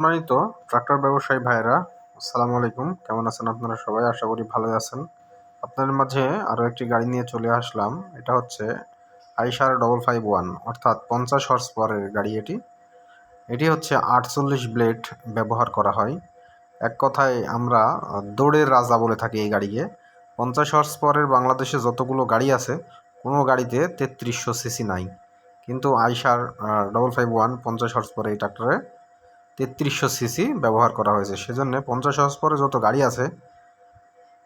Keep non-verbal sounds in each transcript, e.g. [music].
সম্মানিত ট্রাক্টর ব্যবসায়ী ভাইরা আসসালামু আলাইকুম। কেমন আছেন আপনারা সবাই? আশা করি ভালোই আছেন। আপনাদের মাঝে আরও একটি গাড়ি নিয়ে চলে আসলাম। এটা হচ্ছে আইসার ডবল ফাইভ ওয়ান অর্থাৎ পঞ্চাশ হর্স পাওয়ারের গাড়ি এটি। এটি হচ্ছে আটচল্লিশ ব্লেড ব্যবহার করা হয়। এক কথায় আমরা দৌড়ের রাজা বলে থাকি এই গাড়িকে। পঞ্চাশ হর্স পাওয়ারের বাংলাদেশে যতগুলো গাড়ি আছে, কোনো গাড়িতে তেত্রিশশো সিসি নাই। কিন্তু আইসার ডবল ফাইভ ওয়ান পঞ্চাশ হর্স পাওয়ার এই ট্রাক্টরে তেত্রিশশো সিসি ব্যবহার করা হয়েছে। সেজন্য পঞ্চাশ পরে যত গাড়ি আছে,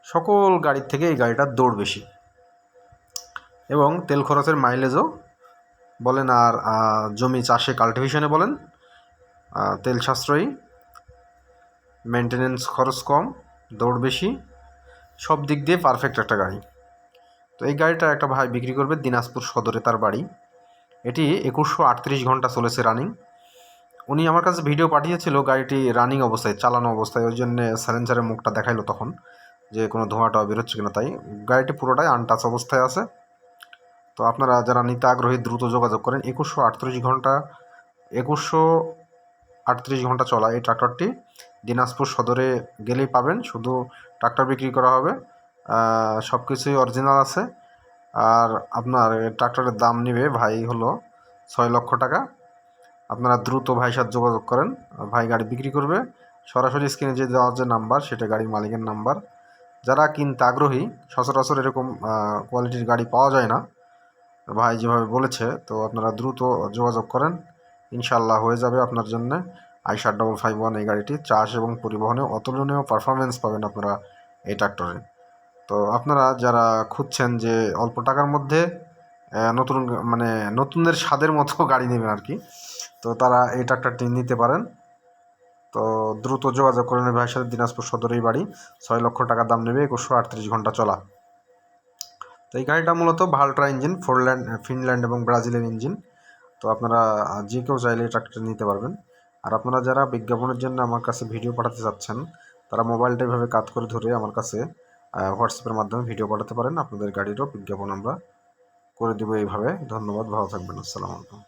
সকল গাড়ির থেকে এই গাড়িটার দৌড় বেশি। এবং তেল খরচের মাইলেজও বলেন আর জমি চাষে কাল্টিভেশনে বলেন তেল সাশ্রয়ী মেনটেনেন্স খরচ কম, দৌড় বেশি, সব দিক দিয়ে পারফেক্ট একটা গাড়ি। তো এই গাড়িটা একটা ভাই বিক্রি করবে দিনাজপুর সদরে তার বাড়ি। এটি একুশশো আটত্রিশ ঘণ্টা চলেছে রানিং উনি আমার কাছে ভিডিও পাঠিয়েছিল গাড়িটি রানিং অবস্থায়, চালানো অবস্থায়, ওই জন্য স্যালেঞ্জারের মুখটা দেখাইলো তখন যে কোনো ধোঁয়াটা বেরোচ্ছে কিনা তাই। গাড়িটি পুরোটাই আনটাচ অবস্থায় আছে। তো আপনারা যারা নিতে আগ্রহী দ্রুত যোগাযোগ করেন। একুশশো আটত্রিশ ঘণ্টা, একুশশো আটত্রিশ ঘণ্টা চলা এই ট্রাক্টরটি দিনাজপুর সদরে গেলেই পাবেন। শুধু ট্রাক্টর বিক্রি করা হবে সব কিছুই অরিজিনাল আছে। আর আপনার ট্রাক্টরের দাম নিবে ভাই হলো ছয় লক্ষ টাকা। আপনারা দ্রুত ভাইয়ের সাথে যোগাযোগ করেন। ভাই গাড়ি বিক্রি করবে। সরাসরি স্ক্রিনে যে দেওয়ার যে নাম্বার সেটা গাড়ির মালিকের নাম্বার যারা কিনতে আগ্রহী, সচরাচর এরকম কোয়ালিটির গাড়ি পাওয়া যায় না। ভাই যেভাবে বলেছে, তো আপনারা দ্রুত যোগাযোগ করেন। ইনশাল্লাহ হয়ে যাবে আপনার জন্য। আইসার ডবল ফাইভ ওয়ান এই গাড়িটি চাষ এবং পরিবহনে অতুলনীয় পারফরমেন্স পাবেন আপনারা এই ট্রাক্টরে তো আপনারা যারা খুঁজছেন যে অল্প টাকার মধ্যে নতুন মানে নতুনদের স্বাদের মতো [laughs] গাড়ি নেবেন আর কি তো তারা এই ট্রাক্টরটি নিতে পারেন। তো দ্রুত যোগাযোগ করে নেবে সাথে দিনাজপুর সদরেই বাড়ি। ছয় লক্ষ টাকা দাম নেবে, একুশশো আটত্রিশ ঘণ্টা চলা। তো এই গাড়িটা মূলত ভাল্ট্রা ইঞ্জিন, ফোরল্যান্ড, ফিনল্যান্ড এবং ব্রাজিলের ইঞ্জিন। তো আপনারা যে কেউ চাইলে এই ট্রাক্টর নিতে পারবেন। আর আপনারা যারা বিজ্ঞাপনের জন্য আমার কাছে ভিডিও পাঠাতে চাচ্ছেন, তারা মোবাইলটা এভাবে কাজ করে ধরে আমার কাছে হোয়াটসঅ্যাপের মাধ্যমে ভিডিও পাঠাতে পারেন। আপনাদের গাড়িরও বিজ্ঞাপন আমরা করে দেবো এইভাবে। ধন্যবাদ ভালো থাকবেন আসসালামু আলাইকুম।